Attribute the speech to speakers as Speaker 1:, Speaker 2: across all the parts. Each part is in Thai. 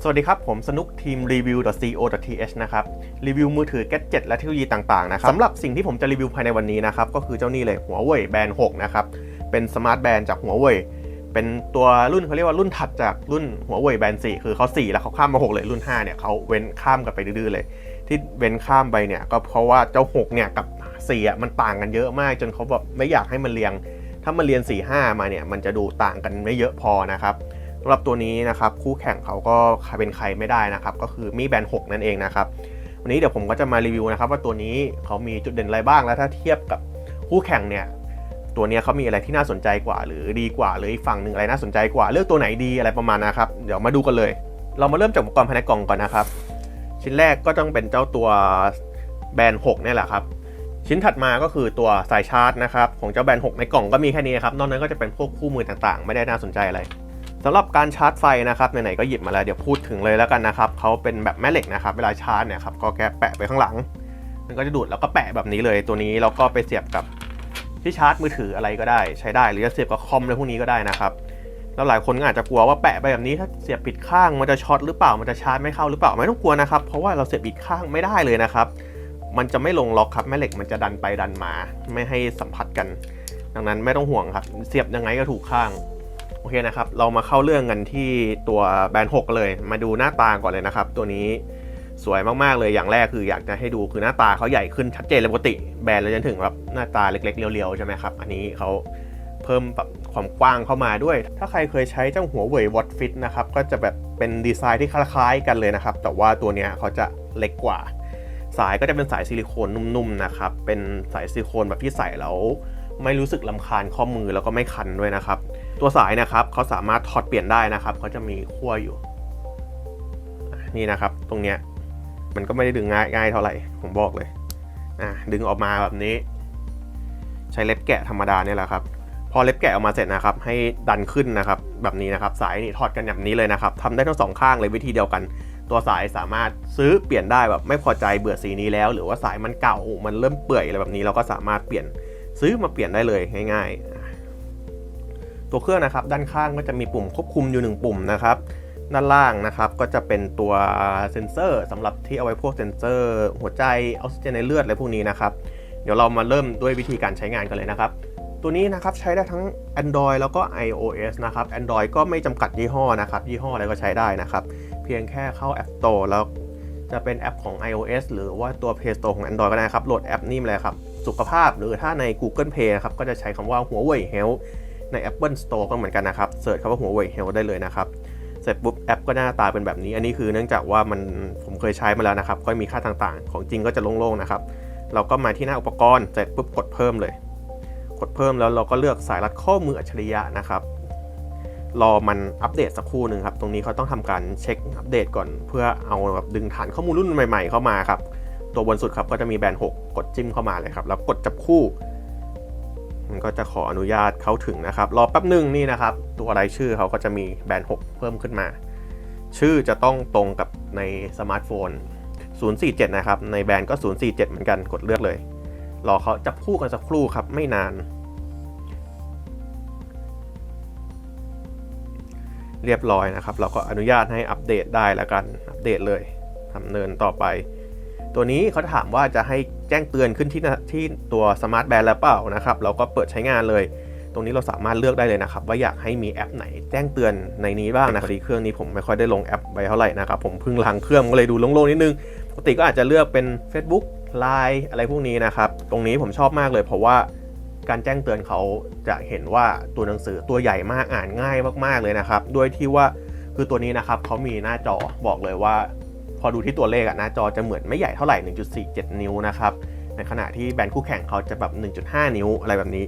Speaker 1: สวัสดีครับ ผมสนุกทีม review.co.th นะครับรีวิวมือถือแกดเจ็ตและเทคโนโลยีต่างๆนะครับสำหรับสิ่งที่ผมจะรีวิวภายในวันนี้นะครับ ก็คือเจ้านี่เลยหัวเว่ยแบรนด์6นะครับ เป็นสมาร์ทแบรนด์จากหัวเว่ยเป็นตัวรุ่นเขาเรียกว่ารุ่นถัดจากรุ่นหัวเว่ยแบรนด์4คือเขา 4 แล้วเขาข้ามมา 6 เลยรุ่น 5 เนี่ยเขาเว้นข้ามกันไปดื้อๆเลย ที่เว้นข้ามไปเนี่ยก็เพราะว่าเจ้า 6 เนี่ยกับ4อะมันต่างกันเยอะมาก จนเขาแบบไม่อยากให้มันเรียง ถ้ามันเรียน4 5มาเนี่ยมันจะดูต่างกันไม่เยอะพอนะครับ สำหรับตัวนี้นะครับ คู่แข่งเขาก็เป็นใครไม่ได้นะครับ ก็คือมีแบนด์6นั่นเองนะครับ วันนี้เดี๋ยวผมก็จะมารีวิวนะครับ ว่าตัวนี้เขามีจุดเด่นอะไรบ้างแล้วถ้าเทียบกับคู่แข่งเนี่ยตัวนี้เขามีอะไรที่น่าสนใจกว่า หรือดีกว่าหรืออีกฝั่งหนึ่งอะไรน่าสนใจกว่าเลือกตัวไหนดีอะไรประมาณนะครับ เดี๋ยวมาดูกันเลย เรามาเริ่มจากอุปกรณ์ภายในกล่องก่อนนะครับ ชิ้นแรกก็ต้องเป็นเจ้าตัวแบนด์6เนี่ยแหละครับชิ้นถัดมาก็คือตัวสายชาร์จนะครับของเจ้าแบนด์6ในกล่องก็มีแค่นี้ครับนอกนั้นก็จะเป็นพวกคู่มือต่างๆ ไม่ได้น่าสนใจอะไร สำหรับการชาร์จไฟนะครับไหนๆก็หยิบมาแล้วเดี๋ยวพูดถึงเลยแล้วกันนะครับเขาเป็นแบบแม่เหล็กนะครับเวลาชาร์จเนี่ยครับก็แค่แปะไปข้างหลัง มันก็จะดูดแล้วก็แปะแบบนี้เลยตัวนี้แล้วก็ไปเสียบกับที่ชาร์จมือถืออะไรก็ได้ใช้ได้ หรือจะเสียบกับคอมอะไรพวกนี้ก็ได้นะครับแล้วหลายคนก็อาจจะกลัวว่าแปะไปแบบนี้ถ้าเสียบผิดข้างมันจะช็อตหรือเปล่ามันจะชาร์จไม่เข้าหรือเปล่าไม่ต้องกลัวนะครับเพราะว่าเราเสียบผิดข้างไม่ได้เลยนะครับ มันจะไม่ลงล็อกครับแม่เหล็กมันจะดันไปดันมา ไม่ให้สัมผัสกัน ดังนั้นไม่ต้องห่วงครับ เสียบยังไงก็ถูกข้าง โอเคนะครับ เรามาเข้าเรื่องกันที่ตัวแบรนด์6เลย มาดูหน้าตาก่อนเลยนะครับ ตัวนี้สวยมากๆเลยอย่างแรกคืออยากจะให้ดูคือหน้าตาเขาใหญ่ขึ้นชัดเจนเลยปกติแบรนด์เราจะถึงแบบหน้าตาเล็กๆเรียวๆใช่ไหมครับอันนี้เขาเพิ่มแบบความกว้างเข้ามาด้วย ถ้าใครเคยใช้เจ้าหัวเว่ยวอตฟิตนะครับก็จะแบบเป็นดีไซน์ที่คล้ายๆกันเลยนะครับ แต่ว่าตัวเนี้ยเขาจะเล็กกว่า สายก็จะเป็นสายซิลิโคนนุ่มๆนะครับเป็นสายซิลิโคนแบบที่ใส่แล้วไม่รู้สึกลำคาญข้อมือแล้วก็ไม่คันด้วยนะครับ ตัวสายนะครับเขาสามารถถอดเปลี่ยนได้นะครับเขาจะมีขั้วอยู่ นี่นะครับ ตรงเนี้ยมันก็ไม่ได้ดึงง่ายง่ายเท่าไหร่ผมบอกเลยอะดึงออกมาแบบนี้ ใช้เล็บแกะธรรมดาเนี่ยแหละครับพอเล็บแกะออกมาเสร็จนะครับ ให้ดันขึ้นนะครับ แบบนี้นะครับ สายนี่ถอดกันแบบนี้เลยนะครับทำได้ทั้งสองข้างเลยวิธีเดียวกัน ตัวสายสามารถซื้อเปลี่ยนได้แบบไม่พอใจเบื่อสีนี้แล้ว หรือว่าสายมันเก่ามันเริ่มเปื่อยอะไรแบบนี้เราก็สามารถเปลี่ยนซื้อมาเปลี่ยนได้เลยง่าย ๆ ตัวเครื่องนะครับด้านข้างก็จะมีปุ่มควบคุมอยู่หนึ่งปุ่มนะครับด้านล่างนะครับก็จะเป็นตัวเซนเซอร์สำหรับที่เอาไว้พวกเซนเซอร์ หัวใจออกซิเจนในเลือดอะไรพวกนี้นะครับเดี๋ยวเรามาเริ่มด้วยวิธีการใช้งานกันเลยนะครับ ตัวนี้นะครับใช้ได้ทั้ง Android แล้วก็ iOS นะครับ Android ก็ไม่จำกัดยี่ห้อนะครับ ยี่ห้ออะไรก็ใช้ได้นะครับ เพียงแค่เข้า App Store แล้วจะเป็นแอปของ iOS หรือว่าตัว Play Store ของ Android ก็ได้ครับ โหลดแอปนี่มาเลยครับ สุขภาพหรือถ้าใน Google Play นะครับก็จะใช้คำว่าหัวเว่ย Health ใน Apple Store ก็เหมือนกันนะครับเสิร์ชคำว่าหัวเว่ย Health ได้เลยนะครับ เสร็จปุ๊บแอปก็หน้าตาเป็นแบบนี้ อันนี้คือเนื่องจากว่ามันผมเคยใช้มาแล้วนะครับ ก็มีค่าต่างๆ ของจริงก็จะโล่งๆนะครับ เราก็มาที่หน้าอุปกรณ์เสร็จปุ๊บกดเพิ่มเลย กดเพิ่มแล้วเราก็เลือกสายรัดข้อมืออัจฉริยะนะครับรอมันอัปเดตสักครู่หนึ่งครับ ตรงนี้เขาต้องทำการเช็คอัปเดตก่อน เพื่อเอาแบบดึงฐานข้อมูลรุ่นใหม่ ๆ เข้ามาครับ ตัวบนสุดครับก็จะมีแบรนด์6กดจิ้มเข้ามาเลยครับ แล้วกดจับคู่ มันก็จะขออนุญาตเข้าถึงนะครับ รอแป๊บหนึ่งนี่นะครับ ตัวรายชื่อเขาก็จะมีแบรนด์ 6 เพิ่มขึ้นมา ชื่อจะต้องตรงกับในสมาร์ทโฟน 047 นะครับ ในแบรนด์ก็ 047 เหมือนกันกดเลือกเลย รอเขาจับคู่กันสักครู่ครับไม่นาน เรียบร้อยนะครับ เราก็อนุญาตให้อัปเดตได้แล้วกันอัปเดตเลยทำเนินต่อไป ตัวนี้เขาถามว่าจะให้แจ้งเตือนขึ้นที่ที่ตัวสมาร์ทแบนด์แล้วเปล่านะครับ เราก็เปิดใช้งานเลย ตรงนี้เราสามารถเลือกได้เลยนะครับ ว่าอยากให้มีแอปไหนแจ้งเตือนในนี้บ้างนะครับพอดีเครื่องนี้ผมไม่ค่อยได้ลงแอปไว้เท่าไหร่นะครับ ผมเพิ่งล้างเครื่องก็เลยดูโล่งๆนิดนึง ปกติก็อาจจะเลือกเป็น Facebook Line อะไรพวกนี้นะครับ ตรงนี้ผมชอบมากเลยเพราะว่าการแจ้งเตือนเขาจะเห็นว่าตัวหนังสือตัวใหญ่มากอ่านง่ายมากๆเลยนะครับ ด้วยที่ว่าคือตัวนี้นะครับเขามีหน้าจอบอกเลยว่า พอดูที่ตัวเลขอะหน้าจอจะเหมือนไม่ใหญ่เท่าไหร่ 1.47 นิ้วนะครับในขณะที่แบรนด์คู่แข่งเขาจะแบบ 1.5 นิ้วอะไรแบบนี้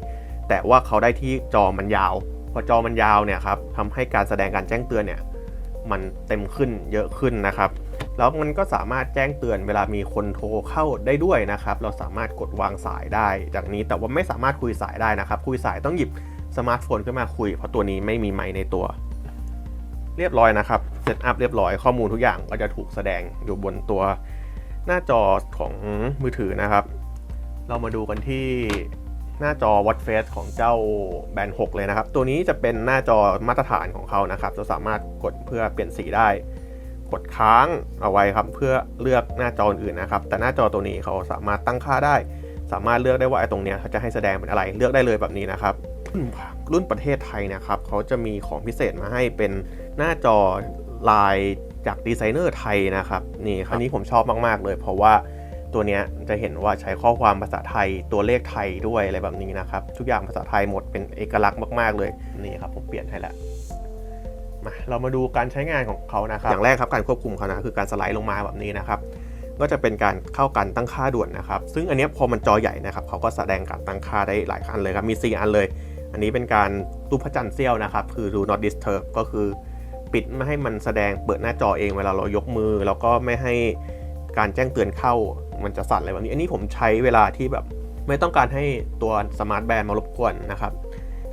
Speaker 1: แต่ว่าเขาได้ที่จอมันยาว พอจอมันยาวเนี่ยครับทำให้การแสดงการแจ้งเตือนเนี่ยมันเต็มขึ้นเยอะขึ้นนะครับ แล้วมันก็สามารถแจ้งเตือนเวลามีคนโทรเข้าได้ด้วยนะครับ เราสามารถกดวางสายได้ จากนี้แต่ว่าไม่สามารถคุยสายได้นะครับ คุยสายต้องหยิบสมาร์ทโฟนขึ้นมาคุย เพราะตัวนี้ไม่มีไมค์ในตัว เรียบร้อยนะครับเซตอัพเรียบร้อยข้อมูลทุกอย่างก็จะถูกแสดงอยู่บนตัวหน้าจอของมือถือนะครับ เรามาดูกันที่หน้าจอ w a t Face ของเจ้าแบรนด์6เลยนะครับ ตัวนี้จะเป็นหน้าจอมาตรฐานของเขานะครับเราสามารถกดเพื่อเปลี่ยนสีได้ กดค้างเอาไว้ครับ เพื่อเลือกหน้าจออื่นนะครับ แต่หน้าจอตัวนี้เขาสามารถตั้งค่าได้ สามารถเลือกได้ว่าไอ้ตรงเนี้ยเขาจะให้แสดงเป็นอะไร เลือกได้เลยแบบนี้นะครับ รุ่นประเทศไทยนะครับ เขาจะมีของพิเศษมาให้เป็นหน้าจอลายจากดีไซเนอร์ไทยนะครับนี่ครับอันนี้ผมชอบมาก ๆ เลย เพราะว่าตัวเนี้ยจะเห็นว่าใช้ข้อความภาษาไทยตัวเลขไทยด้วยอะไรแบบนี้นะครับ ทุกอย่างภาษาไทยหมดเป็นเอกลักษณ์มาก ๆ เลยนี่ครับผมเปลี่ยนให้แล้วมาเรามาดูการใช้งานของเขานะครับ อย่างแรกครับการควบคุมเขานะคือการสไลด์ลงมาแบบนี้นะครับ ก็จะเป็นการเข้ากันตั้งค่าด่วนนะครับ ซึ่งอันเนี้ยพอมันจอใหญ่นะครับเขาก็แสดงการตั้งค่าได้หลายอันเลยครับมี 4 อันเลย อันนี้เป็นการรูปพระจันทร์เสี้ยวนะครับ คือ do not disturb ก็คือปิดไม่ให้มันแสดงเปิดหน้าจอเองเวลาเรายกมือ แล้วก็ไม่ให้การแจ้งเตือนเข้ามันจะสั่นอะไรแบบนี้ อันนี้ผมใช้เวลาที่แบบไม่ต้องการให้ตัวสมาร์ทแบนด์มารบกวนนะครับ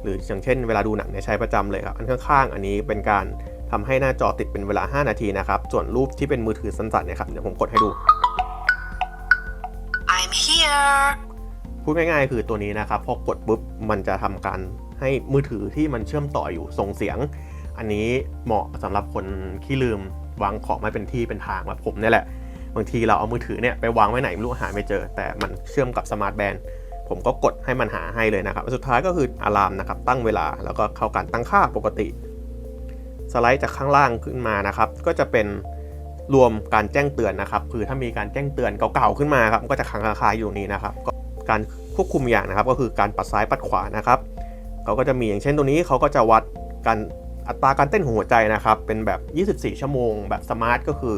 Speaker 1: หรืออย่างเช่นเวลาดูหนังเนี่ยใช้ประจำเลยครับ อันข้างๆ อันนี้เป็นการทำให้หน้าจอติดเป็นเวลา 5 นาทีนะครับ ส่วนรูปที่เป็นมือถือสั้นๆเนี่ยครับ เดี๋ยวผมกดให้ดู
Speaker 2: I'm here
Speaker 1: พูดง่ายๆคือตัวนี้นะครับพอกดปุ๊บมันจะทำการให้มือถือที่มันเชื่อมต่ออยู่ส่งเสียง อันนี้เหมาะสำหรับคนขี้ลืมวางของไม่เป็นที่เป็นทางแบบผมเนี่ยแหละ บางทีเราเอามือถือเนี่ยไปวางไว้ไหนไม่รู้หาไม่เจอ แต่มันเชื่อมกับสมาร์ทแบนด์ผมก็กดให้มันหาให้เลยนะครับ สุดท้ายก็คืออะลามนะครับตั้งเวลาแล้วก็เข้าการตั้งค่าปกติ สไลด์จากข้างล่างขึ้นมานะครับ ก็จะเป็นรวมการแจ้งเตือนนะครับ คือถ้ามีการแจ้งเตือนเก่าๆขึ้นมาครับก็จะค้างคาอยู่นี้นะครับ การควบคุมอย่างนะครับ ก็คือการปัดซ้ายปัดขวานะครับเขาก็จะมีอย่างเช่นตัวนี้เขาก็จะวัดการอัตราการเต้นของหัวใจนะครับ เป็นแบบ 24 ชั่วโมง แบบสมาร์ทก็คือ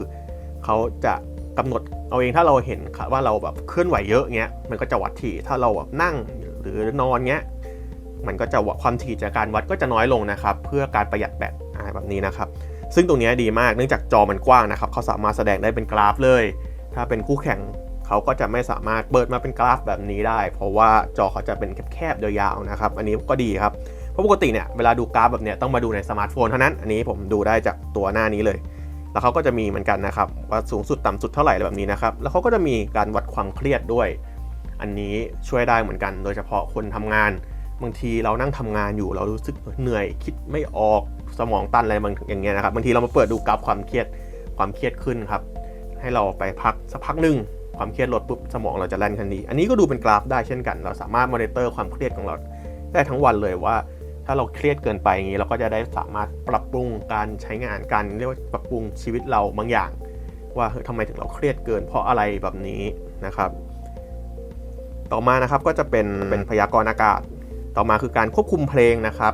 Speaker 1: เขาจะกำหนดเอาเองถ้าเราเห็นว่าเราแบบเคลื่อนไหวเยอะเงี้ยมันก็จะวัดถี่ถ้าเราแบบนั่งหรือนอนเงี้ยมันก็จะวัดความถี่จากการวัดก็จะน้อยลงนะครับ เพื่อการประหยัดแบตอะไรแบบนี้นะครับ ซึ่งตรงนี้ดีมากเนื่องจากจอมันกว้างนะครับเขาสามารถแสดงได้เป็นกราฟเลย ถ้าเป็นคู่แข่ง เขาก็จะไม่สามารถเปิดมาเป็นกราฟแบบนี้ได้ เพราะว่าจอเขาจะเป็นแคบๆยาวๆนะครับ อันนี้ก็ดีครับ เพราะปกติเนี่ยเวลาดูกราฟแบบเนี้ยต้องมาดูในสมาร์ทโฟนเท่านั้น อันนี้ผมดูได้จากตัวหน้านี้เลย แล้วเขาก็จะมีเหมือนกันนะครับว่าสูงสุดต่ำสุดเท่าไหร่แบบนี้นะครับ แล้วเขาก็จะมีการวัดความเครียดด้วย อันนี้ช่วยได้เหมือนกัน โดยเฉพาะคนทำงาน บางทีเรานั่งทำงานอยู่เรารู้สึกเหนื่อยคิดไม่ออกสมองตันอะไรบางอย่างเงี้ยนะครับ บางทีเรามาเปิดดูกราฟความเครียดความเครียดขึ้นครับ ให้เราไปพักสักพักหนึ่ง ความเครียดลดปุ๊บสมองเราจะแล่นทันทีอันนี้ก็ดูเป็นกราฟได้เช่นกัน เราสามารถมอนิเตอร์ความเครียดของเราได้ทั้งวันเลยว่า ถ้าเราเครียดเกินไปอย่างนี้ เราก็จะได้สามารถปรับปรุงการใช้งานการเรียกว่าปรับปรุงชีวิตเราบางอย่าง ว่าเฮ้ยทำไมถึงเราเครียดเกิน เพราะอะไรแบบนี้นะครับ ต่อมานะครับก็จะเป็นเป็นพยากรณ์อากาศ ต่อมาคือการควบคุมเพลงนะครับ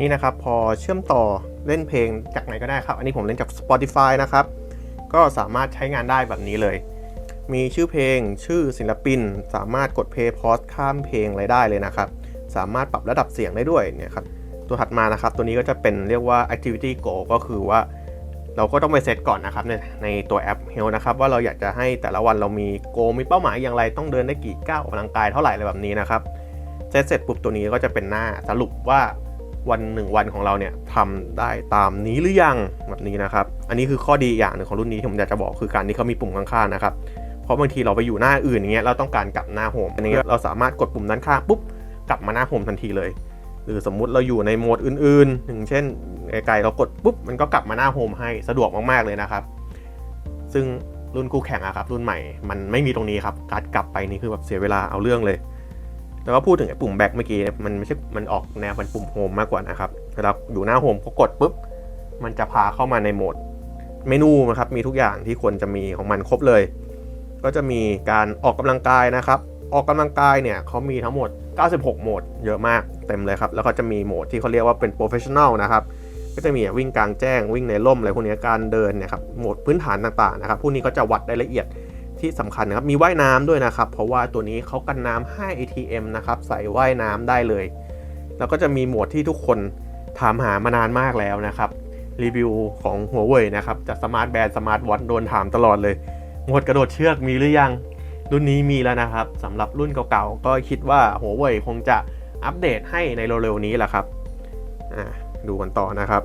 Speaker 1: นี่นะครับพอเชื่อมต่อเล่นเพลงจากไหนก็ได้ครับ อันนี้ผมเล่นจาก Spotify นะครับ ก็สามารถใช้งานได้แบบนี้เลย มีชื่อเพลง ชื่อศิลปิน สามารถกดเพย์พอสข้ามเพลงอะไรได้เลยนะครับ สามารถปรับระดับเสียงได้ด้วยเนี่ยครับ ตัวถัดมานะครับ ตัวนี้ก็จะเป็นเรียกว่า activity goal ก็คือว่า เราก็ต้องไปเซตก่อนนะครับในในตัวแอป Health นะครับว่าเราอยากจะให้แต่ละวันเรามีโกมีเป้าหมายอย่างไรต้องเดินได้กี่ก้าวออกกำลังกายเท่าไหร่อะไรแบบนี้นะครับเซตเสร็จปุ๊บตัวนี้ก็จะเป็นหน้าสรุปว่าวันหนึ่งวันของเราเนี่ยทำได้ตามนี้หรือยังแบบนี้นะครับ อันนี้คือข้อดีอย่างหนึ่งของรุ่นนี้ที่ผมอยากจะบอกคือการที่เขามีปุ่มข้างๆนะครับ เพราะบางทีเราไปอยู่หน้าอื่นอย่างเงี้ยเราต้องการกลับหน้าโฮมอันนี้เราสามารถกดปุ่มด้านข้างปุ๊บกลับมาหน้าโฮมทันทีเลย หรือสมมุติเราอยู่ในโหมดอื่นๆ อย่างเช่นไกลๆเรากดปุ๊บมันก็กลับมาหน้าโฮมให้สะดวกมากๆเลยนะครับ ซึ่งรุ่นคู่แข่งอะครับรุ่นใหม่มันไม่มีตรงนี้ครับการกลับไปนี่คือแบบเสียเวลาเอาเรื่องเลย แล้วก็พูดถึงไอ้ปุ่มแบ็กเมื่อกี้มันไม่ใช่มันออกแนวเป็นปุ่มโฮมมากกว่านะครับเวลาอยู่หน้าโฮมก็กดปุ๊บมันจะพาเข้ามาในโหมดเมนูนะครับมีทุกอย่างที่ควรจะมีของมันครบเลย ก็จะมีการออกกำลังกายนะครับ ออกกำลังกายเนี่ยเขามีทั้งหมด 96 โหมด เยอะมากเต็มเลยครับ แล้วก็จะมีโหมดที่เขาเรียกว่าเป็นโปรเฟชชั่น a ลนะครับ ก็จะมีวิ่งกลางแจ้งวิ่งในร่มอะไรพวกนี้การเดินเนี่ยครับโหมดพื้นฐานต่างๆนะครับพวกนี้ก็จะวัดได้ละเอียดที่สำคัญนะครับมีว่ายน้ำด้วยนะครับ เพราะว่าตัวนี้เขากันน้ำ5 ATM นะครับใส่ว่ายน้ำได้เลย แล้วก็จะมีโหมดที่ทุกคนถามหามานานมากแล้วนะครับรีวิวของหัวเว่ยนะครับจากสมาร์ทแบนด์สมาร์ทวอทโดนถามตลอดเลย หมดกระโดดเชือกมีหรือยัง รุ่นนี้มีแล้วนะครับสำหรับรุ่นเก่าๆ ก็คิดว่าหัวเว่ยคงจะอัปเดตให้ในเร็วๆนี้แหละครับดูกันต่อนะครับ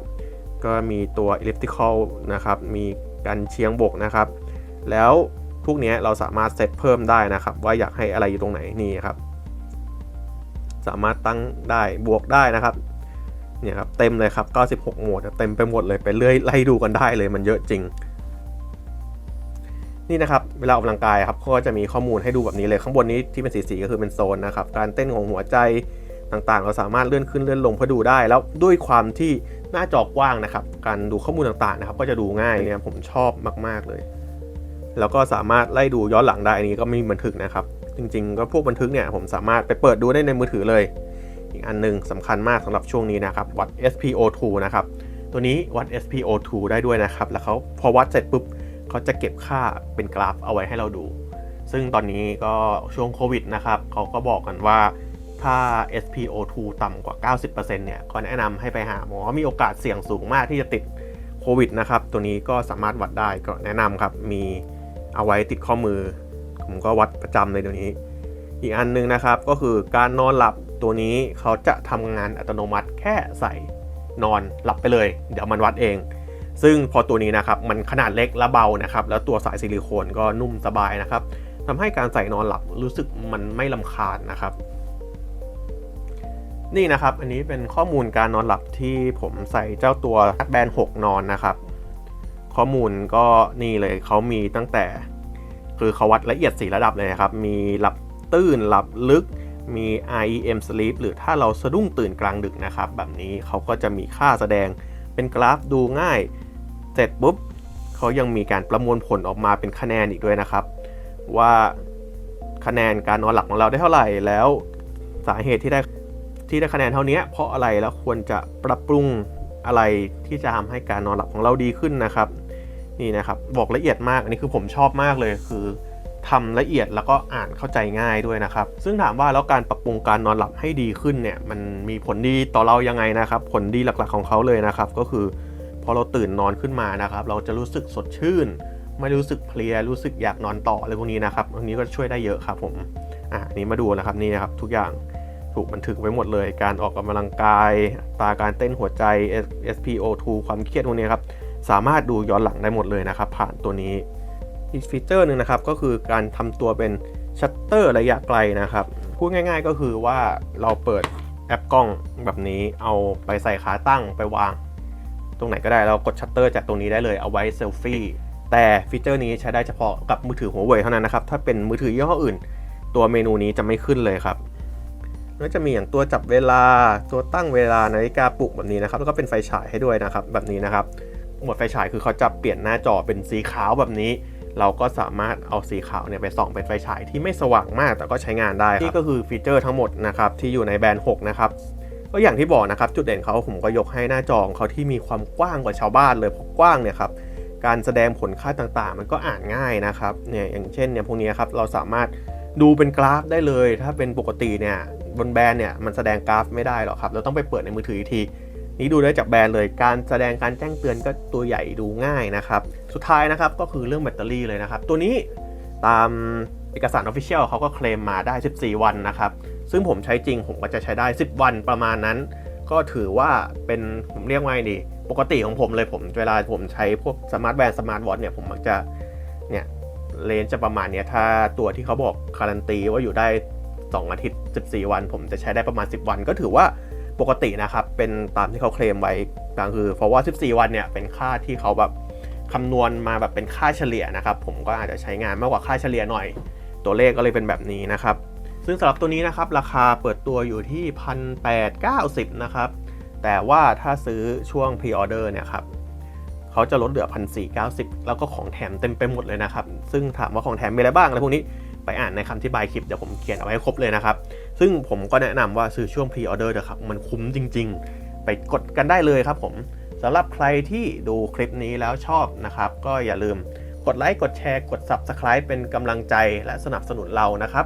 Speaker 1: ก็มีตัว elliptical นะครับ มีการเชียงบกนะครับ แล้วพวกนี้เราสามารถเซตเพิ่มได้นะครับ ว่าอยากให้อะไรอยู่ตรงไหนนี่ครับ สามารถตั้งได้บวกได้นะครับเนี่ยครับเต็มเลยครับ 96โหมดเต็มไปหมดเลยไปเรื่อยไล่ดูกันได้เลยมันเยอะจริง นี่นะครับเวลาออกกำลังกายครับเขาก็จะมีข้อมูลให้ดูแบบนี้เลยข้างบนนี้ที่เป็นสีๆก็คือเป็นโซนนะครับการเต้นของหัวใจต่างๆ เราสามารถเลื่อนขึ้นเลื่อนลงเพื่อดูได้ แล้วด้วยความที่หน้าจอกว้างนะครับ การดูข้อมูลต่างๆนะครับ ก็จะดูง่ายเนี่ยผมชอบมากๆเลย แล้วก็สามารถไล่ดูย้อนหลังได้อันนี้ก็มีบันทึกนะครับ จริงๆ ก็พวกบันทึกเนี่ยผมสามารถไปเปิดดูได้ในมือถือเลย อีกอันหนึงสำคัญมากสำหรับช่วงนี้นะครับวัด SpO2 นะครับตัวนี้วัด SpO2 ได้ด้วยนะครับ แล้วเขาพอวัดเสร็จปุ๊บ เขาจะเก็บค่าเป็นกราฟเอาไว้ให้เราดู ซึ่งตอนนี้ก็ช่วงโควิดนะครับเขาก็บอกกันว่าถ้า SpO2 ต่ำกว่า 90%เนี่ยก็แนะนำให้ไปหาหมอมีโอกาสเสี่ยงสูงมากที่จะติดโควิดนะครับ ตัวนี้ก็สามารถวัดได้ก็แนะนำครับ มีเอาไว้ติดข้อมือ ผมก็วัดประจำเลยเดี๋ยวนี้ อีกอันหนึงนะครับก็คือการนอนหลับตัวนี้เขาจะทำงานอัตโนมัติแค่ใส่นอนหลับไปเลย เดี๋ยวมันวัดเอง ซึ่งพอตัวนี้นะครับมันขนาดเล็กและเบานะครับแล้วตัวสายซิลิโคนก็นุ่มสบายนะครับทำให้การใส่นอนหลับรู้สึกมันไม่ลำคาญนะครับ นี่นะครับอันนี้เป็นข้อมูลการนอนหลับที่ผมใส่เจ้าตัวแบน6นอนนะครับ ข้อมูลก็นี่เลยเขามีตั้งแต่ คือเขาวัดละเอียด 4 ระดับเลยนะครับ มีหลับตื้นหลับลึกมี REM sleep หรือถ้าเราสะดุ้งตื่นกลางดึกนะครับ แบบนี้เขาก็จะมีค่าแสดงเป็นกราฟดูง่าย เสร็จปุ๊บเขายังมีการประมวลผลออกมาเป็นคะแนนอีกด้วยนะครับ ว่าคะแนนการนอนหลับของเราได้เท่าไหร่แล้วสาเหตุที่ได้ที่ได้คะแนนเท่านี้เพราะอะไรแล้วควรจะปรับปรุงอะไรที่จะทำให้การนอนหลับของเราดีขึ้นนะครับ นี่นะครับบอกละเอียดมากอันนี้คือผมชอบมากเลยคือทำละเอียดแล้วก็อ่านเข้าใจง่ายด้วยนะครับ ซึ่งถามว่าแล้วการปรับปรุงการนอนหลับให้ดีขึ้นเนี่ยมันมีผลดีต่อเรายังไงนะครับ ผลดีหลักๆของเขาเลยนะครับ ก็คือ พอเราตื่นนอนขึ้นมานะครับ เราจะรู้สึกสดชื่น ไม่รู้สึกเพลียรู้สึกอยากนอนต่ออะไรพวกนี้นะครับตรงนี้ก็ช่วยได้เยอะครับผมอะนี้มาดูนะครับนี่นะครับทุกอย่างถูกบันทึกไว้หมดเลย การออกกำลังกายตาการเต้นหัวใจ SpO2 ความเครียดพวกนี้ครับสามารถดูย้อนหลังได้หมดเลยนะครับ ผ่านตัวนี้อีกฟีเจอร์หนึ่งนะครับก็คือการทำตัวเป็นชัตเตอร์ระยะไกลนะครับพูดง่าย ๆ ก็คือว่าเราเปิดแอปกล้องแบบนี้เอาไปใส่ขาตั้งไปวาง ตรงไหนก็ได้เรากดชัตเตอร์จากตรงนี้ได้เลยเอาไว้เซลฟี่แต่ฟีเจอร์นี้ใช้ได้เฉพาะกับมือถือหัวเว่ยเท่านั้นนะครับ ถ้าเป็นมือถือยี่ห้ออื่น ตัวเมนูนี้จะไม่ขึ้นเลยครับแล้วจะมีอย่างตัวจับเวลาตัวตั้งเวลานาฬิกาปลุกแบบนี้นะครับ แล้วก็เป็นไฟฉายให้ด้วยนะครับ แบบนี้นะครับหมดไฟฉายคือเขาจะเปลี่ยนหน้าจอเป็นสีขาวแบบนี้ เราก็สามารถเอาสีขาวเนี่ยไปส่องเป็นไฟฉายที่ไม่สว่างมากแต่ก็ใช้งานได้นี่ก็คือฟีเจอร์ทั้งหมดนะครับที่อยู่ในแบรนด์6นะครับ ก็อย่างที่บอกนะครับจุดเด่นเขาผมก็ยกให้หน้าจอของเขาที่มีความกว้างกว่าชาวบ้านเลยเพราะกว้างเนี่ยครับการแสดงผลค่าต่างๆ มันก็อ่านง่ายนะครับเนี่ยอย่างเช่นเนี่ยพวกนี้ครับเราสามารถดูเป็นกราฟได้เลย ถ้าเป็นปกติเนี่ยบนแบรนด์เนี่ยมันแสดงกราฟไม่ได้หรอกครับเราต้องไปเปิดในมือถืออีกที นี้ดูได้จากแบรนด์เลย การแสดงการแจ้งเตือนก็ตัวใหญ่ดูง่ายนะครับสุดท้ายนะครับก็คือเรื่องแบตเตอรี่เลยนะครับตัวนี้ตามเอกสาร Official เขาก็เคลมมาได้ 14 วันนะครับ ซึ่งผมใช้จริงผมก็จะใช้ได้ 10 วันประมาณนั้น ก็ถือว่าเป็นผมเรียกว่าไงดี ปกติของผมเลยผมเวลาผมใช้พวกสมาร์ทแบนด์สมาร์ทวอทเนี่ยผมมักจะเนี่ยเลนจะประมาณเนี้ยถ้าตัวที่เขาบอกการันตีว่าอยู่ได้ 2 อาทิตย์ 14 วัน ผมจะใช้ได้ประมาณ 10 วัน ก็ถือว่าปกตินะครับ เป็นตามที่เขาเคลมไว้ก็คือ เพราะว่า 14 วันเนี่ยเป็นค่าที่เขาแบบคำนวณมาแบบเป็นค่าเฉลี่ยนะครับ ผมก็อาจจะใช้งานมากกว่าค่าเฉลี่ยหน่อย ตัวเลขก็เลยเป็นแบบนี้นะครับ ซึ่งสำหรับตัวนี้นะครับราคาเปิดตัวอยู่ที่ 1,890 นะครับ แต่ว่าถ้าซื้อช่วงพรีออเดอร์เนี่ยครับเขาจะลดเหลือ 1,490 แล้วก็ของแถมเต็มไปหมดเลยนะครับ ซึ่งถามว่าของแถมมีอะไรบ้างอะไรพวกนี้ไปอ่านในคำที่บายคลิปเดี๋ยวผมเขียนเอาไว้ให้ครบเลยนะครับ ซึ่งผมก็แนะนำว่าซื้อช่วงพรีออเดอร์นะครับ มันคุ้มจริง ๆ ไปกดกันได้เลยครับผมสำหรับใครที่ดูคลิปนี้แล้วชอบนะครับ ก็อย่าลืมกดไลค์กดแชร์กด Subscribe เป็นกำลังใจและสนับสนุนเรานะครับ